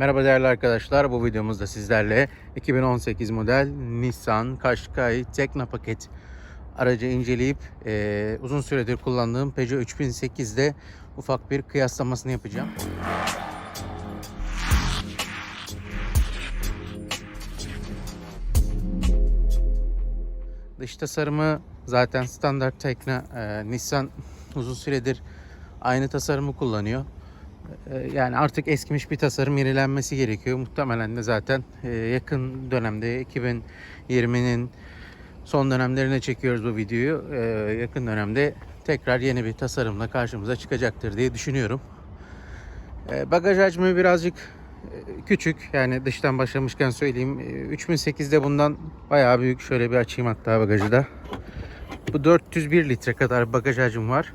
Merhaba değerli arkadaşlar. Bu videomuzda sizlerle 2018 model Nissan Qashqai Tekna paket aracı inceleyip eee, uzun süredir kullandığım Peugeot 3008'de ufak bir kıyaslamasını yapacağım. Dış tasarımı zaten standart Tekna. Eee, Nissan uzun süredir aynı tasarımı kullanıyor. Ee, Yani artık eskimiş bir tasarım yenilenmesi gerekiyor. Muhtemelen de zaten e, yakın dönemde 2020'nin son dönemlerine çekiyoruz bu videoyu. Ee, Yakın dönemde tekrar yeni bir tasarımla karşımıza çıkacaktır diye düşünüyorum. Ee, Bagaj hacmi birazcık e, küçük. Yani dıştan başlamışken söyleyeyim. Ee, 3008'de bundan bayağı büyük. Şöyle bir açayım hatta bagajı da. Bu 401 litre kadar bagaj hacmi var.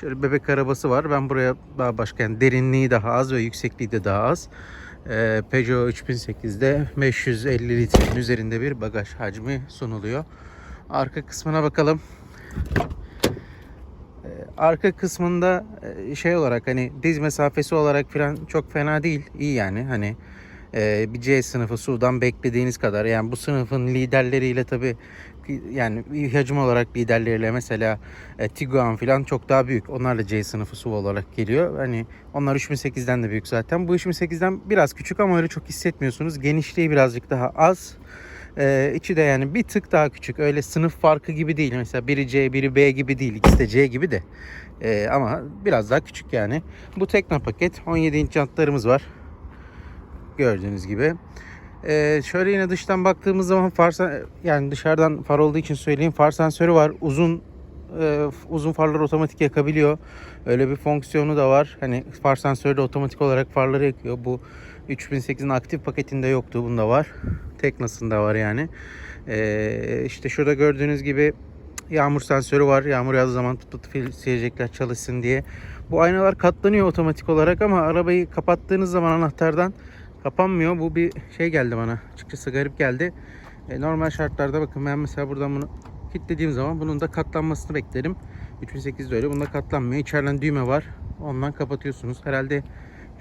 Şöyle bebek arabası var. Ben buraya daha başka yani derinliği daha az ve yüksekliği de daha az. Ee, Peugeot 3008'de 550 litrenin üzerinde bir bagaj hacmi sunuluyor. Arka kısmına bakalım. Ee, arka kısmında e, şey olarak hani diz mesafesi olarak falan çok fena değil. İyi yani hani e, bir C sınıfı sudan beklediğiniz kadar. Yani bu sınıfın liderleriyle tabi yani hacim olarak liderleriyle mesela e, Tiguan falan çok daha büyük. Onlar da C sınıfı SUV olarak geliyor. Hani onlar 3008'den de büyük zaten. Bu 3008'den biraz küçük ama öyle çok hissetmiyorsunuz. Genişliği birazcık daha az. Ee, içi de yani bir tık daha küçük. Öyle sınıf farkı gibi değil. Mesela biri C, biri B gibi değil. İkisi de C gibi de. Ee, ama biraz daha küçük yani. Bu Tekno paket. 17 inç jantlarımız var. Gördüğünüz gibi. Ee, şöyle yine dıştan baktığımız zaman far yani dışarıdan far olduğu için söyleyeyim far sensörü var. Uzun e, uzun farlar otomatik yakabiliyor. Öyle bir fonksiyonu da var. Hani far sensörü de otomatik olarak farları yakıyor. Bu 3008'in aktif paketinde yoktu. Bunda var. Teknasında var yani. Ee, işte şurada gördüğünüz gibi yağmur sensörü var. Yağmur yağdığı zaman pıt fil silecekler çalışsın diye. Bu aynalar katlanıyor otomatik olarak ama arabayı kapattığınız zaman anahtardan kapanmıyor. Bu bir şey geldi bana. Açıkçası garip geldi. E, normal şartlarda bakın ben mesela buradan bunu kilitlediğim zaman bunun da katlanmasını beklerim. 3008'de öyle. Bunda katlanmıyor. İçeriden düğme var. Ondan kapatıyorsunuz. Herhalde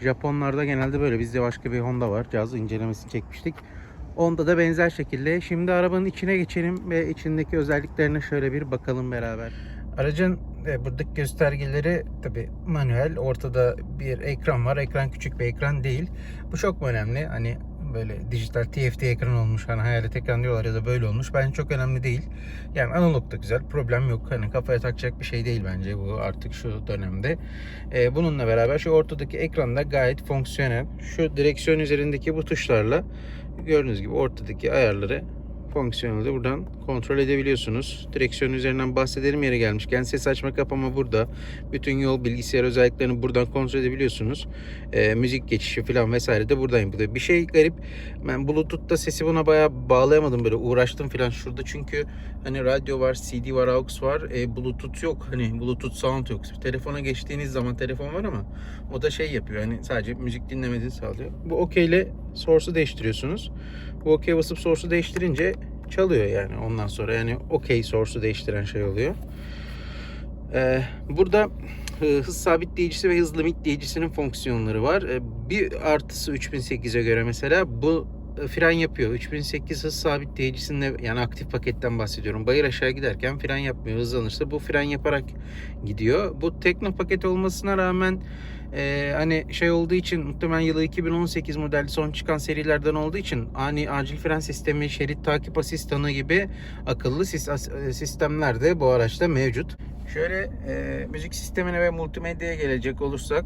Japonlarda genelde böyle. Bizde başka bir Honda var. Cihaz incelemesini çekmiştik. Onda da benzer şekilde. Şimdi arabanın içine geçelim ve içindeki özelliklerine şöyle bir bakalım beraber. Aracın e, buradaki göstergeleri tabi manuel. Ortada bir ekran var. Ekran küçük bir ekran değil. Bu çok önemli? Hani böyle dijital TFT ekran olmuş. Hani hayalet ekran diyorlar ya da böyle olmuş. Bence çok önemli değil. Yani analog da güzel. Problem yok. Hani kafaya takacak bir şey değil bence bu artık şu dönemde. E, bununla beraber şu ortadaki ekranda gayet fonksiyonel. Şu direksiyon üzerindeki bu tuşlarla gördüğünüz gibi ortadaki ayarları fonksiyonelde buradan kontrol edebiliyorsunuz. Direksiyon üzerinden bahsedelim yere gelmişken ses açma kapama burada. Bütün yol bilgisayar özelliklerini buradan kontrol edebiliyorsunuz. Ee, müzik geçişi falan vesaire de buradan yapılıyor. Bir şey garip. Ben Bluetooth'ta sesi buna bayağı bağlayamadım böyle uğraştım falan şurada çünkü hani radyo var, CD var, aux var. E, Bluetooth yok. Hani Bluetooth sound yok. Telefona geçtiğiniz zaman telefon var ama o da şey yapıyor. Hani sadece müzik dinlemenizi sağlıyor. Bu OK ile source'u değiştiriyorsunuz. Bu OK basıp source'u değiştirince çalıyor yani ondan sonra yani OK source'u değiştiren şey oluyor. Ee, burada e, hız sabitleyicisi ve hız limitleyicisinin fonksiyonları var. Ee, bir artısı 3008'e göre mesela bu e, fren yapıyor. 3008 hız sabitleyicisinde yani aktif paketten bahsediyorum. Bayır aşağı giderken fren yapmıyor. Hızlanırsa bu fren yaparak gidiyor. Bu tekno paket olmasına rağmen e, hani şey olduğu için muhtemelen yılı 2018 model son çıkan serilerden olduğu için ani acil fren sistemi, şerit takip asistanı gibi akıllı sis- sistemler de bu araçta mevcut. Şöyle e, müzik sistemine ve multimedyaya gelecek olursak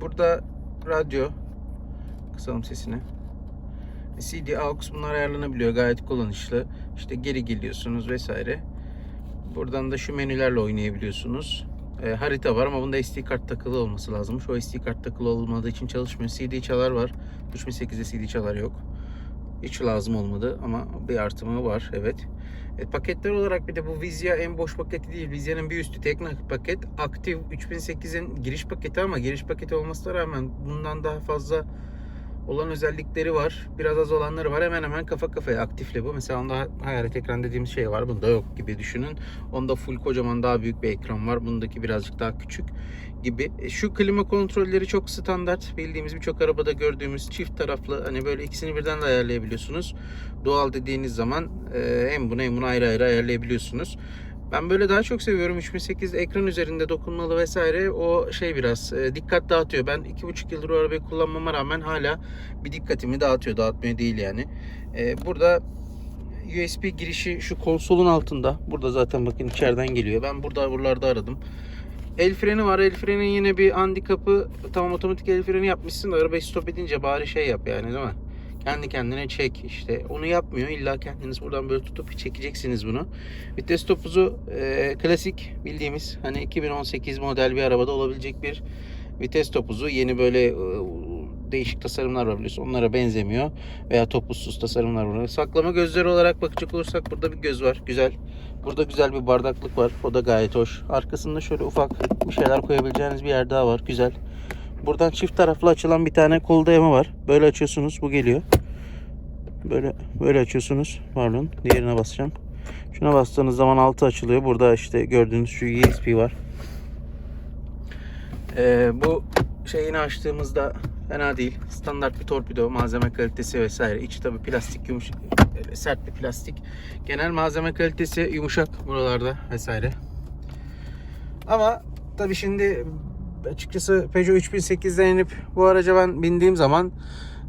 burada radyo kısalım sesini. CD aux bunlar ayarlanabiliyor gayet kullanışlı. İşte geri geliyorsunuz vesaire. Buradan da şu menülerle oynayabiliyorsunuz. E, harita var ama bunda SD kart takılı olması lazım. Şu SD kart takılı olmadığı için çalışmıyor. CD çalar var. 3008'de CD çalar yok. Hiç lazım olmadı ama bir artımı var evet. E, paketler olarak bir de bu Vizya en boş paketi değil. Vizya'nın bir üstü Tekno paket. Aktif 3008'in giriş paketi ama giriş paketi olmasına rağmen bundan daha fazla olan özellikleri var. Biraz az olanları var. Hemen hemen kafa kafaya aktifle bu. Mesela onda hayalet ekran dediğimiz şey var. Bunda yok gibi düşünün. Onda full kocaman daha büyük bir ekran var. Bundaki birazcık daha küçük gibi. E, Şu klima kontrolleri çok standart. Bildiğimiz birçok arabada gördüğümüz çift taraflı. Hani böyle ikisini birden de ayarlayabiliyorsunuz. Doğal dediğiniz zaman e, hem bunu hem bunu ayrı ayrı ayarlayabiliyorsunuz. Ben böyle daha çok seviyorum. 3008 ekran üzerinde dokunmalı vesaire o şey biraz e, dikkat dağıtıyor. Ben 2,5 yıldır o arabayı kullanmama rağmen hala bir dikkatimi dağıtıyor. Dağıtmıyor değil yani. E, burada USB girişi şu konsolun altında. Burada zaten bakın içeriden geliyor. Ben burada buralarda aradım. El freni var. El frenin yine bir handikapı. Tamam otomatik el freni yapmışsın da arabayı stop edince bari şey yap yani değil mi? Kendi kendine çek işte. Onu yapmıyor. İlla kendiniz buradan böyle tutup çekeceksiniz bunu. Vites topuzu e, klasik bildiğimiz hani 2018 model bir arabada olabilecek bir vites topuzu. Yeni böyle e, değişik tasarımlar var biliyorsun. Onlara benzemiyor. Veya topuzsuz tasarımlar var. Saklama gözleri olarak bakacak olursak burada bir göz var. Güzel. Burada güzel bir bardaklık var. O da gayet hoş. Arkasında şöyle ufak bir şeyler koyabileceğiniz bir yer daha var. Güzel. Buradan çift taraflı açılan bir tane kol dayama var. Böyle açıyorsunuz. Bu geliyor. Böyle böyle açıyorsunuz. Pardon. Diğerine basacağım. Şuna bastığınız zaman altı açılıyor. Burada işte gördüğünüz şu USB var. Ee, bu şeyini açtığımızda fena değil. Standart bir torpido, malzeme kalitesi vesaire. İçi tabi plastik yumuşak, böyle sert bir plastik. Genel malzeme kalitesi yumuşak buralarda vesaire. Ama tabi şimdi açıkçası Peugeot 3008'den inip bu araca ben bindiğim zaman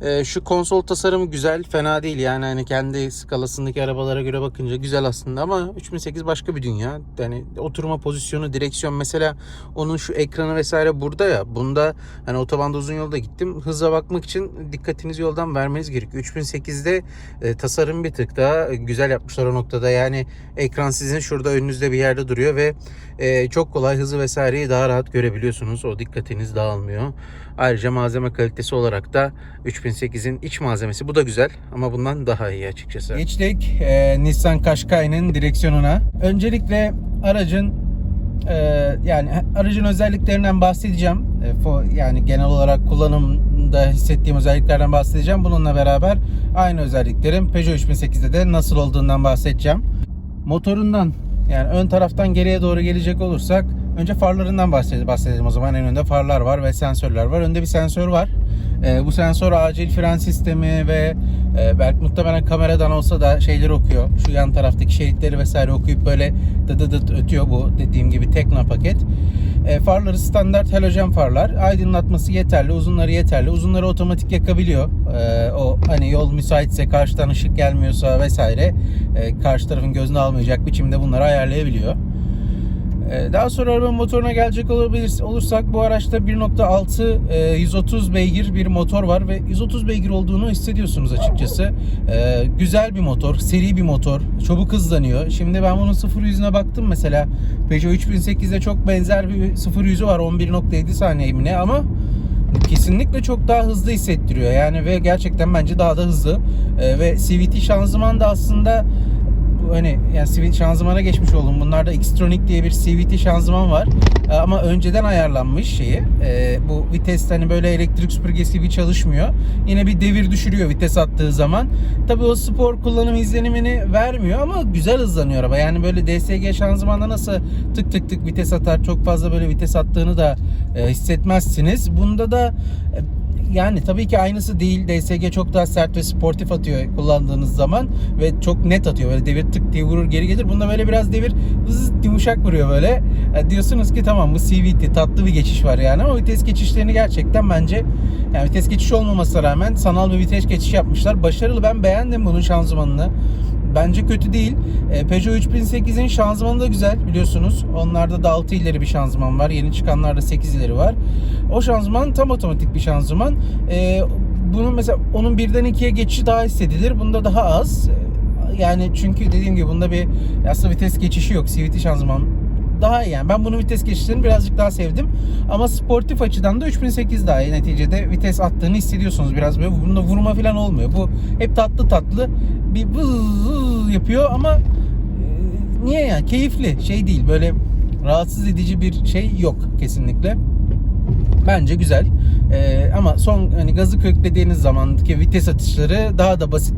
e, şu konsol tasarımı güzel, fena değil yani hani kendi skalasındaki arabalara göre bakınca güzel aslında ama 3008 başka bir dünya. Yani oturma pozisyonu, direksiyon mesela onun şu ekranı vesaire burada ya. Bunda hani otobanda uzun yolda gittim. Hıza bakmak için dikkatinizi yoldan vermeniz gerekiyor. 3008'de e, tasarım bir tık daha güzel yapmışlar o noktada. Yani ekran sizin şurada önünüzde bir yerde duruyor ve e, çok kolay hızı vesaireyi daha rahat görebiliyorsunuz. O dikkatiniz dağılmıyor. Ayrıca malzeme kalitesi olarak da 3008'in iç malzemesi bu da güzel ama bundan daha iyi açıkçası. Geçtik e, Nissan Qashqai'nin direksiyonuna. Öncelikle aracın e, yani aracın özelliklerinden bahsedeceğim. E, yani genel olarak kullanımda hissettiğim özelliklerden bahsedeceğim. Bununla beraber aynı özelliklerin Peugeot 3008'de de nasıl olduğundan bahsedeceğim. Motorundan yani ön taraftan geriye doğru gelecek olursak önce farlarından bahsedelim, bahsedelim o zaman. En önde farlar var ve sensörler var. Önde bir sensör var. Ee, bu sensör acil fren sistemi ve e, belki muhtemelen kameradan olsa da şeyleri okuyor. Şu yan taraftaki şeritleri vesaire okuyup böyle dı dı dıt ötüyor bu dediğim gibi Tekna paket. E, farları standart halojen farlar. Aydınlatması yeterli, uzunları yeterli. Uzunları otomatik yakabiliyor. E, o hani yol müsaitse, karşıdan ışık gelmiyorsa vesaire e, karşı tarafın gözünü almayacak biçimde bunları ayarlayabiliyor. E, Daha sonra arabanın motoruna gelecek olursak bu araçta 1.6 e, 130 beygir bir motor var ve 130 beygir olduğunu hissediyorsunuz açıkçası. E, güzel bir motor, seri bir motor, çabuk hızlanıyor. Şimdi ben bunun 0 yüzüne baktım mesela. Peugeot 3008'de çok benzer bir 0 yüzü var 11.7 saniye mi ama kesinlikle çok daha hızlı hissettiriyor. Yani ve gerçekten bence daha da hızlı. E, ve CVT şanzıman da aslında hani yani CVT şanzımana geçmiş oldum. Bunlarda Xtronic diye bir CVT şanzıman var. E, Ama önceden ayarlanmış şeyi. E, bu vites hani böyle elektrik süpürgesi gibi çalışmıyor. Yine bir devir düşürüyor vites attığı zaman. Tabii o spor kullanım izlenimini vermiyor ama güzel hızlanıyor araba. Yani böyle DSG şanzımanda nasıl tık tık tık vites atar çok fazla böyle vites attığını da e, hissetmezsiniz. Bunda da e, yani tabii ki aynısı değil. DSG çok daha sert ve sportif atıyor kullandığınız zaman ve çok net atıyor. Böyle devir tık diye vurur geri gelir. Bunda böyle biraz devir hız yumuşak vuruyor böyle. E, diyorsunuz ki tamam bu CVT tatlı bir geçiş var yani ama vites geçişlerini gerçekten bence yani vites geçişi olmamasına rağmen sanal bir vites geçiş yapmışlar. Başarılı ben beğendim bunun şanzımanını. Bence kötü değil. E, Peugeot 3008'in şanzımanı da güzel biliyorsunuz. Onlarda da 6 ileri bir şanzıman var. Yeni çıkanlarda 8 ileri var. O şanzıman tam otomatik bir şanzıman. E, bunun mesela onun birden ikiye geçişi daha hissedilir. Bunda daha az. E, Yani çünkü dediğim gibi bunda bir aslında vites geçişi yok. CVT şanzıman daha iyi yani. Ben bunun vites geçişlerini birazcık daha sevdim. Ama sportif açıdan da 3008 daha iyi. Neticede vites attığını hissediyorsunuz biraz böyle. Bunda vurma falan olmuyor. Bu hep tatlı tatlı bir vız yapıyor ama e, niye yani? Keyifli şey değil. Böyle rahatsız edici bir şey yok kesinlikle. Bence güzel. E, ama son hani gazı köklediğiniz zamanki vites atışları daha da basit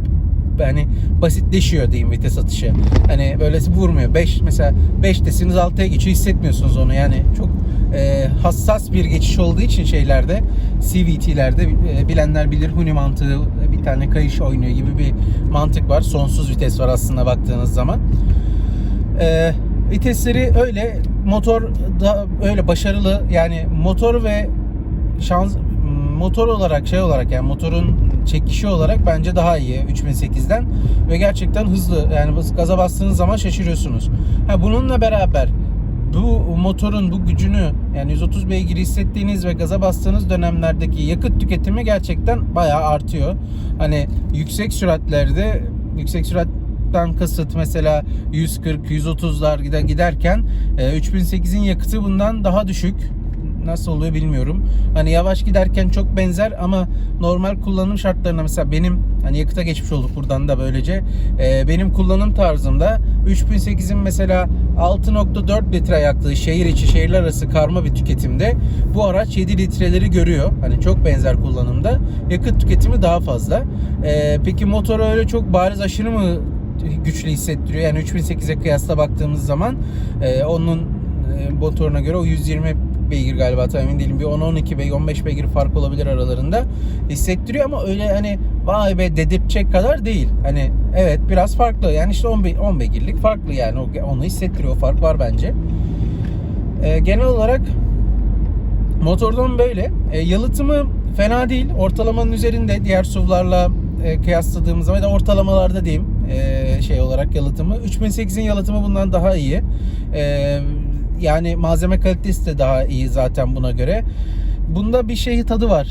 yani basitleşiyor diyeyim vites atışı. Hani böyle vurmuyor. 5 mesela 5'tesiniz 6'ya geçiyor hissetmiyorsunuz onu. Yani çok e, hassas bir geçiş olduğu için şeylerde CVT'lerde e, bilenler bilir Huni mantığı bir tane kayış oynuyor gibi bir mantık var. Sonsuz vites var aslında baktığınız zaman. E, vitesleri öyle motor da öyle başarılı yani motor ve şans motor olarak şey olarak yani motorun çekişi olarak bence daha iyi 3008'den ve gerçekten hızlı yani gaza bastığınız zaman şaşırıyorsunuz. Ha bununla beraber bu motorun bu gücünü yani 130 beygir hissettiğiniz ve gaza bastığınız dönemlerdeki yakıt tüketimi gerçekten bayağı artıyor. Hani yüksek süratlerde yüksek süratten kasıt mesela 140 130'lar gider giderken e, 3008'in yakıtı bundan daha düşük. Nasıl oluyor bilmiyorum. Hani yavaş giderken çok benzer ama normal kullanım şartlarına mesela benim hani yakıta geçmiş olduk buradan da böylece. E, benim kullanım tarzımda 3008'in mesela 6.4 litre yaktığı şehir içi şehirler arası karma bir tüketimde bu araç 7 litreleri görüyor. Hani çok benzer kullanımda. Yakıt tüketimi daha fazla. E, peki motor öyle çok bariz aşırı mı güçlü hissettiriyor? Yani 3008'e kıyasla baktığımız zaman e, onun e, motoruna göre o 120 beygir galiba tam emin değilim. Bir 10-12 beygir, 15 beygir fark olabilir aralarında. Hissettiriyor ama öyle hani vay be dedirtecek kadar değil. Hani evet biraz farklı. Yani işte 10, be- 10 beygirlik farklı yani. Onu hissettiriyor. Fark var bence. Ee, genel olarak motordan böyle. E, yalıtımı fena değil. Ortalamanın üzerinde diğer SUV'larla e, kıyasladığımız zaman ya da ortalamalarda diyeyim e, şey olarak yalıtımı. 3008'in yalıtımı bundan daha iyi. E, yani malzeme kalitesi de daha iyi zaten buna göre. Bunda bir şey tadı var.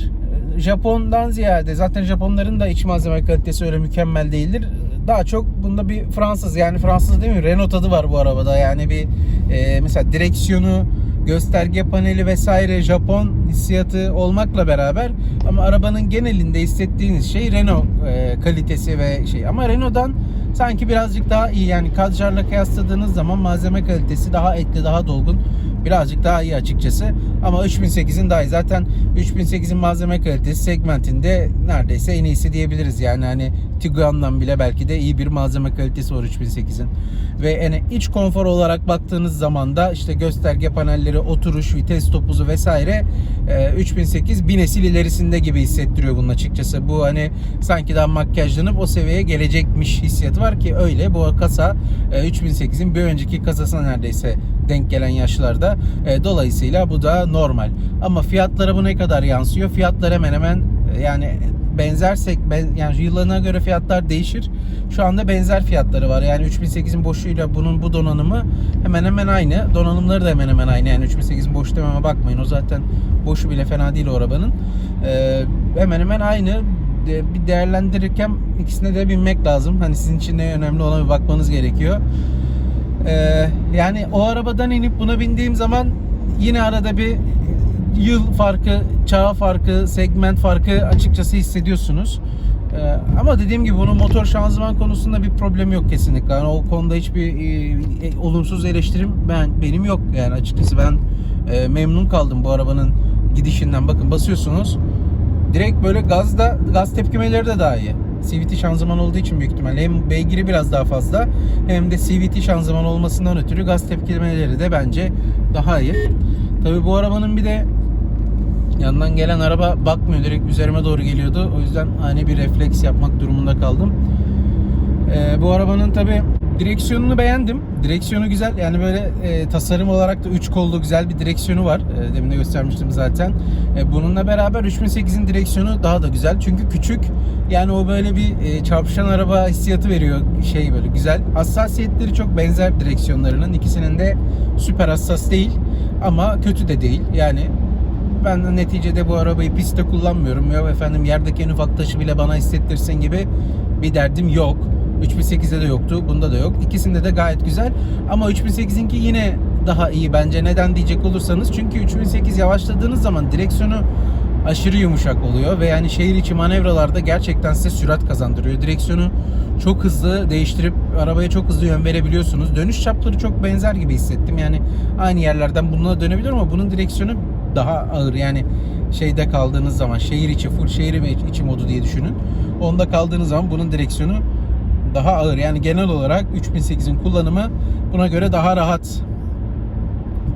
Japon'dan ziyade zaten Japonların da iç malzeme kalitesi öyle mükemmel değildir. Daha çok bunda bir Fransız yani Fransız değil mi? Renault tadı var bu arabada. Yani bir e, mesela direksiyonu gösterge paneli vesaire Japon hissiyatı olmakla beraber ama arabanın genelinde hissettiğiniz şey Renault e, kalitesi ve şey ama Renault'dan sanki birazcık daha iyi. Yani Kadjar'la kıyasladığınız zaman malzeme kalitesi daha etli daha dolgun. Birazcık daha iyi açıkçası. Ama 3008'in daha iyi zaten 3008'in malzeme kalitesi segmentinde neredeyse en iyisi diyebiliriz. Yani hani Tiguan'dan bile belki de iyi bir malzeme kalitesi var 3008'in ve yani iç konfor olarak baktığınız zaman da işte gösterge panelleri, oturuş, vites topuzu vesaire e, 3008 bir nesil ilerisinde gibi hissettiriyor bunun açıkçası. Bu hani sanki daha makyajlanıp o seviyeye gelecekmiş hissiyatı var ki öyle. Bu kasa e, 3008'in bir önceki kasasına neredeyse denk gelen yaşlarda. E, dolayısıyla bu da normal. Ama fiyatlara bu ne kadar yansıyor? Fiyatlar hemen hemen e, yani benzersek ben, yani yıllarına göre fiyatlar değişir. Şu anda benzer fiyatları var. Yani 3008'in boşuyla bunun bu donanımı hemen hemen aynı. Donanımları da hemen hemen aynı. Yani 3008'in boş dememe bakmayın. O zaten boşu bile fena değil o arabanın. Ee, hemen hemen aynı. De- bir değerlendirirken ikisine de binmek lazım. Hani sizin için ne önemli olan bir bakmanız gerekiyor. Ee, yani o arabadan inip buna bindiğim zaman yine arada bir yıl farkı, çağ farkı, segment farkı açıkçası hissediyorsunuz. Ee, ama dediğim gibi bunun motor şanzıman konusunda bir problem yok kesinlikle. Yani o konuda hiçbir e, e, olumsuz eleştirim ben benim yok yani açıkçası ben e, memnun kaldım bu arabanın gidişinden. Bakın basıyorsunuz. Direkt böyle gazda gaz tepkimeleri de daha iyi. CVT şanzıman olduğu için büyük ihtimalle hem beygiri biraz daha fazla hem de CVT şanzıman olmasından ötürü gaz tepkimeleri de bence daha iyi. Tabi bu arabanın bir de yandan gelen araba bakmıyor direkt üzerime doğru geliyordu. O yüzden hani bir refleks yapmak durumunda kaldım. Ee, bu arabanın tabi direksiyonunu beğendim. Direksiyonu güzel. Yani böyle e, tasarım olarak da 3 kollu güzel bir direksiyonu var. E, demin de göstermiştim zaten. E, bununla beraber 3008'in direksiyonu daha da güzel. Çünkü küçük. Yani o böyle bir e, çarpışan araba hissiyatı veriyor. Şey böyle güzel. Hassasiyetleri çok benzer direksiyonlarının. İkisinin de süper hassas değil. Ama kötü de değil. Yani ben neticede bu arabayı pistte kullanmıyorum. Ya efendim yerdeki en ufak taşı bile bana hissettirsin gibi bir derdim yok. 3008'de de yoktu. Bunda da yok. İkisinde de gayet güzel. Ama 3008'inki yine daha iyi bence. Neden diyecek olursanız. Çünkü 3008 yavaşladığınız zaman direksiyonu aşırı yumuşak oluyor ve yani şehir içi manevralarda gerçekten size sürat kazandırıyor. Direksiyonu çok hızlı değiştirip arabaya çok hızlı yön verebiliyorsunuz. Dönüş çapları çok benzer gibi hissettim. Yani aynı yerlerden bununla dönebilir ama bunun direksiyonu daha ağır. Yani şeyde kaldığınız zaman şehir içi full şehir içi modu diye düşünün. Onda kaldığınız zaman bunun direksiyonu daha ağır. Yani genel olarak 3008'in kullanımı buna göre daha rahat.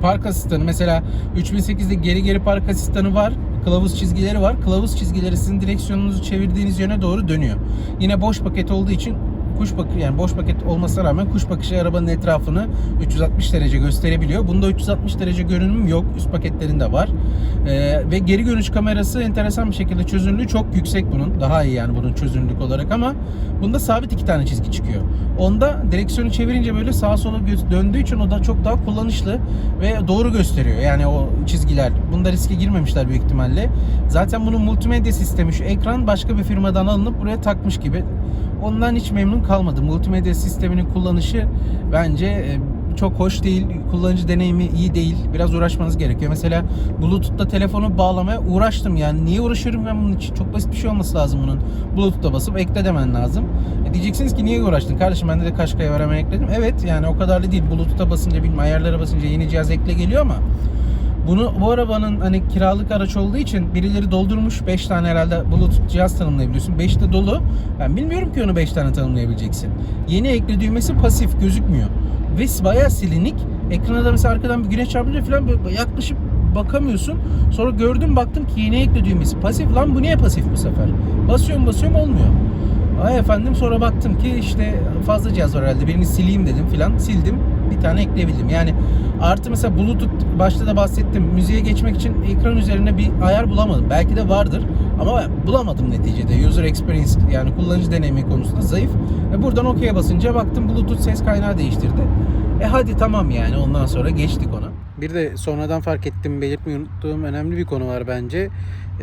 Park asistanı mesela 3008'de geri geri park asistanı var. Kılavuz çizgileri var. Kılavuz çizgileri sizin direksiyonunuzu çevirdiğiniz yöne doğru dönüyor. Yine boş paket olduğu için kuş bakışı yani boş paket olmasına rağmen kuş bakışı arabanın etrafını 360 derece gösterebiliyor. Bunda 360 derece görünüm yok. Üst paketlerinde var. Ee, ve geri görüş kamerası enteresan bir şekilde çözünürlüğü çok yüksek bunun. Daha iyi yani bunun çözünürlük olarak ama bunda sabit iki tane çizgi çıkıyor. Onda direksiyonu çevirince böyle sağa sola döndüğü için o da çok daha kullanışlı ve doğru gösteriyor. Yani o çizgiler. Bunda riske girmemişler büyük ihtimalle. Zaten bunun multimedya sistemi şu ekran başka bir firmadan alınıp buraya takmış gibi. Ondan hiç memnun kalmadım. Multimedya sisteminin kullanışı bence e, çok hoş değil. Kullanıcı deneyimi iyi değil. Biraz uğraşmanız gerekiyor. Mesela Bluetooth'ta telefonu bağlamaya uğraştım yani. Niye uğraşıyorum ben bunun için? Çok basit bir şey olması lazım bunun. Bluetooth'ta basıp ekle demen lazım. E diyeceksiniz ki niye uğraştın? Kardeşim ben de Kaşkay'a var hemen ekledim. Evet yani o kadar da değil. Bluetooth'ta basınca bilmem ayarlara basınca yeni cihaz ekle geliyor ama bunu bu arabanın hani kiralık araç olduğu için birileri doldurmuş 5 tane herhalde Bluetooth cihaz tanımlayabiliyorsun. 5 de dolu. Ben bilmiyorum ki onu 5 tane tanımlayabileceksin. Yeni ekle düğmesi pasif gözükmüyor. Ve bayağı silinik. Ekrana da mesela arkadan bir güneş çarpınca falan böyle yaklaşıp bakamıyorsun. Sonra gördüm baktım ki yeni ekle düğmesi pasif. Lan bu niye pasif bu sefer? Basıyorum basıyorum olmuyor. Ay efendim sonra baktım ki işte fazla cihaz var herhalde. Birini sileyim dedim filan. Sildim. Bir tane ekleyebildim. Yani artı mesela Bluetooth başta da bahsettim. Müziğe geçmek için ekran üzerine bir ayar bulamadım. Belki de vardır ama bulamadım neticede. User experience yani kullanıcı deneyimi konusunda zayıf. Ve buradan OK'ye basınca baktım Bluetooth ses kaynağı değiştirdi. E hadi tamam yani ondan sonra geçtik ona. Bir de sonradan fark ettim belirtmeyi unuttuğum önemli bir konu var bence.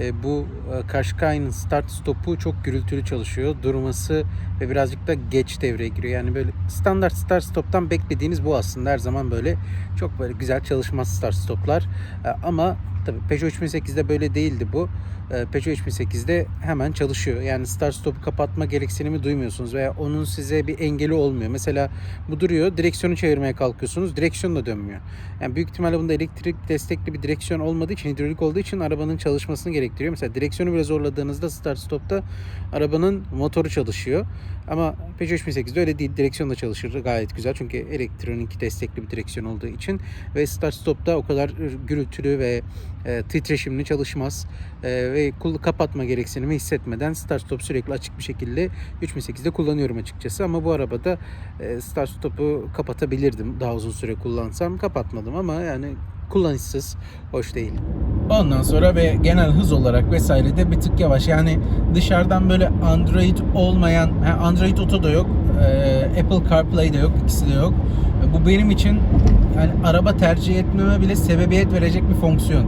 E, bu e, Qashqai'nin start stopu çok gürültülü çalışıyor. Durması ve birazcık da geç devreye giriyor. Yani böyle standart start stop'tan beklediğiniz bu aslında her zaman böyle çok böyle güzel çalışmaz start stoplar. E, ama tabii Peugeot 3008'de böyle değildi bu. E, Peugeot 3008'de hemen çalışıyor. Yani start stop'u kapatma gereksinimi duymuyorsunuz veya onun size bir engeli olmuyor. Mesela bu duruyor, direksiyonu çevirmeye kalkıyorsunuz, direksiyon da dönmüyor. Yani büyük ihtimalle bunda elektrik destekli bir direksiyon olmadığı için, hidrolik olduğu için arabanın çalışmasını gerektiriyor. Mesela direksiyonu bile zorladığınızda start stop'ta arabanın motoru çalışıyor. Ama Peugeot 3008'de öyle değil. Direksiyon da çalışır gayet güzel. Çünkü elektronik destekli bir direksiyon olduğu için. Ve start stop'ta o kadar gürültülü ve e, titreşimli çalışmaz. E, ve kapatma gereksinimi hissetmeden start stop sürekli açık bir şekilde 3008'de kullanıyorum açıkçası. Ama bu arabada e, start stop'u kapatabilirdim daha uzun süre kullansam. Kapatmadım ama yani kullanışsız, hoş değil. Ondan sonra ve genel hız olarak vesaire de bir tık yavaş. Yani dışarıdan böyle Android olmayan, Android Auto da yok, e, Apple CarPlay de yok, ikisi de yok. E, Bu benim için yani araba tercih etmeme bile sebebiyet verecek bir fonksiyon.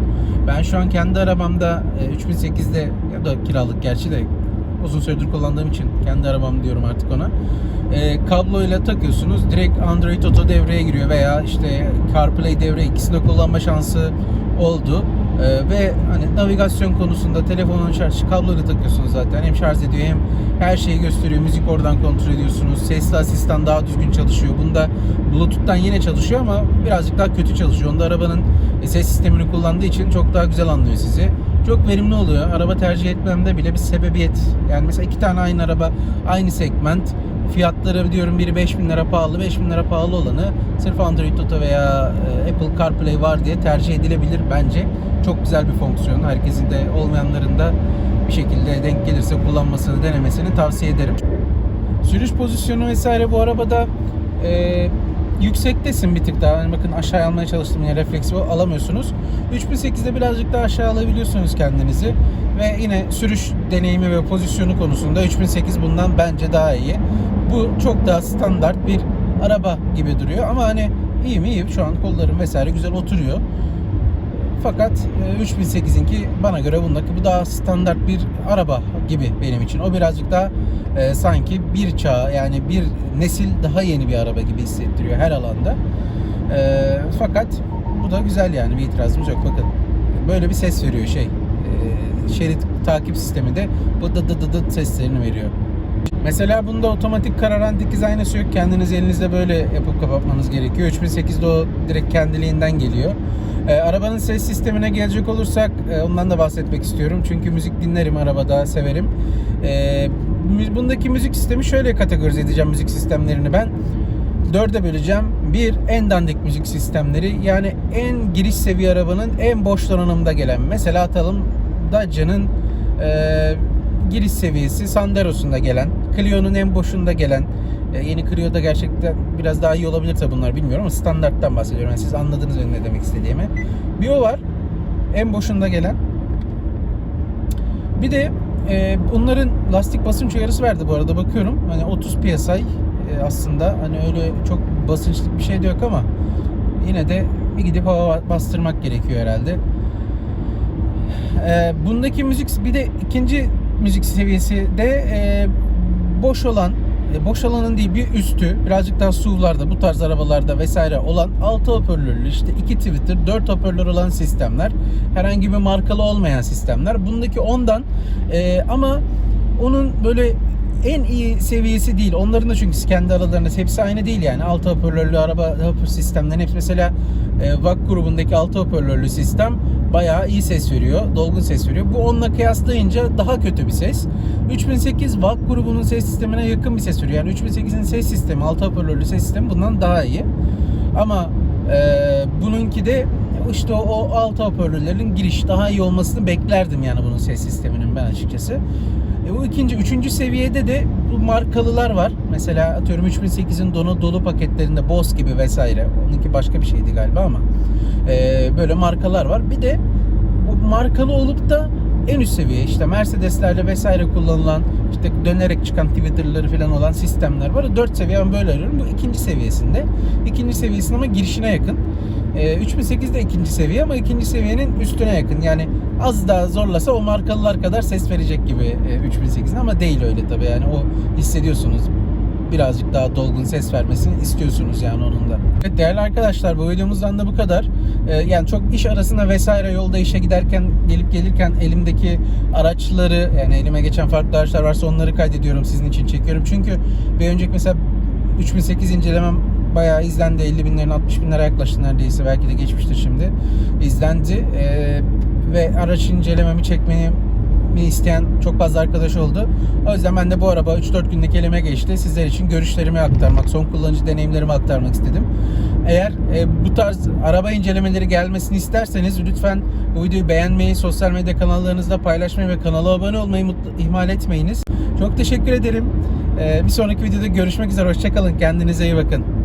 Ben şu an kendi arabamda e, 3008'de ya da kiralık gerçi de uzun süredir kullandığım için kendi arabam diyorum artık ona. E, kabloyla takıyorsunuz. Direkt Android Auto devreye giriyor veya işte CarPlay devreye ikisini kullanma şansı oldu. E, ve hani navigasyon konusunda telefonun şarj kabloyla takıyorsunuz zaten. Hem şarj ediyor hem her şeyi gösteriyor. Müzik oradan kontrol ediyorsunuz. Sesli asistan daha düzgün çalışıyor. Bunda Bluetooth'tan yine çalışıyor ama birazcık daha kötü çalışıyor. Onda arabanın e, ses sistemini kullandığı için çok daha güzel anlıyor sizi. Çok verimli oluyor. Araba tercih etmemde bile bir sebebiyet. Yani mesela iki tane aynı araba, aynı segment. Fiyatları diyorum biri 5000 lira pahalı, 5000 lira pahalı olanı sırf Android Auto veya e, Apple CarPlay var diye tercih edilebilir bence. Çok güzel bir fonksiyon. Herkesin de olmayanların da bir şekilde denk gelirse kullanmasını, denemesini tavsiye ederim. Sürüş pozisyonu vesaire bu arabada e, yüksektesin bir tık daha. Hani bakın aşağı almaya çalıştım yine refleksi alamıyorsunuz. 3008'de birazcık daha aşağı alabiliyorsunuz kendinizi. Ve yine sürüş deneyimi ve pozisyonu konusunda 3008 bundan bence daha iyi. Bu çok daha standart bir araba gibi duruyor ama hani iyi mi iyi şu an kollarım vesaire güzel oturuyor. Fakat e, 3008'inki bana göre bundaki bu daha standart bir araba gibi benim için. O birazcık daha e, sanki bir çağ yani bir nesil daha yeni bir araba gibi hissettiriyor her alanda. E, fakat bu da güzel yani bir itirazımız yok. Bakın böyle bir ses veriyor şey. E, şerit takip sistemi de bu dı dı dı dı seslerini veriyor. Mesela bunda otomatik kararan dikiz aynası yok. Kendiniz elinizde böyle yapıp kapatmanız gerekiyor. 3008'de o direkt kendiliğinden geliyor. E, arabanın ses sistemine gelecek olursak e, ondan da bahsetmek istiyorum. Çünkü müzik dinlerim arabada, severim. E, bundaki müzik sistemi şöyle kategorize edeceğim müzik sistemlerini ben. Dörde böleceğim. Bir, en dandik müzik sistemleri. Yani en giriş seviye arabanın en boş donanımda gelen. Mesela atalım Dacia'nın e, giriş seviyesi Sandero'sunda gelen. Clio'nun en boşunda gelen. E, yeni Clio'da gerçekten biraz daha iyi olabilir tabi bunlar bilmiyorum ama standarttan bahsediyorum. Yani siz anladınız benim ne demek istediğimi. Bir o var. En boşunda gelen. Bir de e, bunların lastik basınç uyarısı verdi bu arada bakıyorum. Hani 30 psi e, aslında hani öyle çok basınçlık bir şey de yok ama yine de bir gidip hava bastırmak gerekiyor herhalde. E, bundaki müzik bir de ikinci müzik seviyesi de e, boş olan e, boş alanın değil bir üstü birazcık daha SUV'larda bu tarz arabalarda vesaire olan 6 hoparlörlü işte 2 Twitter 4 hoparlör olan sistemler herhangi bir markalı olmayan sistemler bundaki ondan e, ama onun böyle en iyi seviyesi değil. Onların da çünkü kendi aralarında hepsi aynı değil yani. 6 hoparlörlü araba hoparlör sistemlerin hepsi mesela e, VAK grubundaki 6 hoparlörlü sistem bayağı iyi ses veriyor. Dolgun ses veriyor. Bu onunla kıyaslayınca daha kötü bir ses. 3008 VAK grubunun ses sistemine yakın bir ses veriyor. Yani 3008'in ses sistemi 6 hoparlörlü ses sistemi bundan daha iyi. Ama e, bununki de işte o, o alt hoparlörlerin giriş daha iyi olmasını beklerdim yani bunun ses sisteminin ben açıkçası. E, bu ikinci, üçüncü seviyede de bu markalılar var. Mesela atıyorum 3008'in donu dolu paketlerinde Bose gibi vesaire. Onunki başka bir şeydi galiba ama. E, böyle markalar var. Bir de bu markalı olup da en üst seviye işte Mercedes'lerde vesaire kullanılan işte dönerek çıkan Twitter'ları falan olan sistemler var. 4 seviye ben böyle arıyorum. Bu ikinci seviyesinde. İkinci seviyesinin ama girişine yakın. Ee, 3008 de ikinci seviye ama ikinci seviyenin üstüne yakın. Yani az daha zorlasa o markalılar kadar ses verecek gibi e, 3008'in ama değil öyle tabii yani o hissediyorsunuz birazcık daha dolgun ses vermesini istiyorsunuz yani onun da. Evet değerli arkadaşlar bu videomuzdan da bu kadar. Ee, yani çok iş arasında vesaire yolda işe giderken gelip gelirken elimdeki araçları yani elime geçen farklı araçlar varsa onları kaydediyorum sizin için çekiyorum. Çünkü bir önceki mesela 3008 incelemem bayağı izlendi 50 binlerin 60 binlere yaklaştı neredeyse belki de geçmiştir şimdi izlendi Ee, ve araç incelememi çekmeni mi isteyen çok fazla arkadaş oldu. O yüzden ben de bu araba 3-4 günlük elime geçti. Sizler için görüşlerimi aktarmak, son kullanıcı deneyimlerimi aktarmak istedim. Eğer e, bu tarz araba incelemeleri gelmesini isterseniz lütfen bu videoyu beğenmeyi, sosyal medya kanallarınızda paylaşmayı ve kanala abone olmayı mutlu, ihmal etmeyiniz. Çok teşekkür ederim. E, bir sonraki videoda görüşmek üzere. Hoşçakalın. Kendinize iyi bakın.